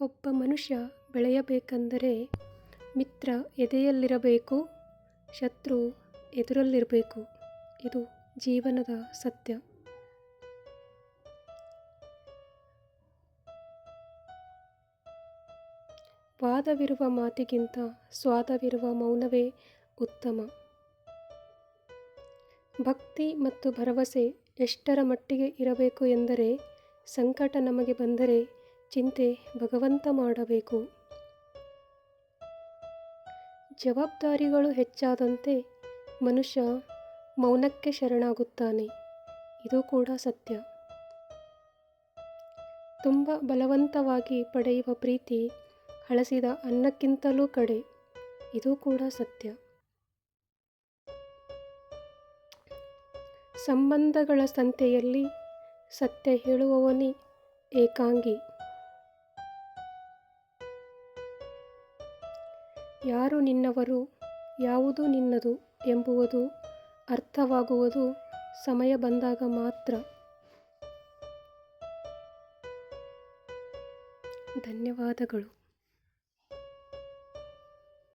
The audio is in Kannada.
ಒಬ್ಬ ಮನುಷ್ಯ ಬೆಳೆಯಬೇಕೆಂದರೆ ಮಿತ್ರ ಎದೆಯಲ್ಲಿರಬೇಕು, ಶತ್ರು ಎದುರಲ್ಲಿರಬೇಕು. ಇದು ಜೀವನದ ಸತ್ಯ. ವಾದವಿರುವ ಮಾತಿಗಿಂತ ಸ್ವಾದವಿರುವ ಮೌನವೇ ಉತ್ತಮ. ಭಕ್ತಿ ಮತ್ತು ಭರವಸೆ ಎಷ್ಟರ ಮಟ್ಟಿಗೆ ಇರಬೇಕು ಎಂದರೆ ಸಂಕಟ ನಮಗೆ ಬಂದರೆ ಚಿಂತೆ ಭಗವಂತ ಮಾಡಬೇಕು. ಜವಾಬ್ದಾರಿಗಳು ಹೆಚ್ಚಾದಂತೆ ಮನುಷ್ಯ ಮೌನಕ್ಕೆ ಶರಣಾಗುತ್ತಾನೆ. ಇದು ಕೂಡ ಸತ್ಯ. ತುಂಬ ಬಲವಂತವಾಗಿ ಪಡೆಯುವ ಪ್ರೀತಿ ಹಳಸಿದ ಅನ್ನಕ್ಕಿಂತಲೂ ಕಡೆ. ಇದು ಕೂಡ ಸತ್ಯ. ಸಂಬಂಧಗಳ ಸಂತೆಯಲ್ಲಿ ಸತ್ಯ ಹೇಳುವವನೇ ಏಕಾಂಗಿ. ಯಾರು ನಿನ್ನವರು? ಯಾವುದು ನಿನ್ನದು ಎಂಬುವುದು ಅರ್ಥವಾಗುವುದು ಸಮಯ ಬಂದಾಗ ಮಾತ್ರ. ಧನ್ಯವಾದಗಳು.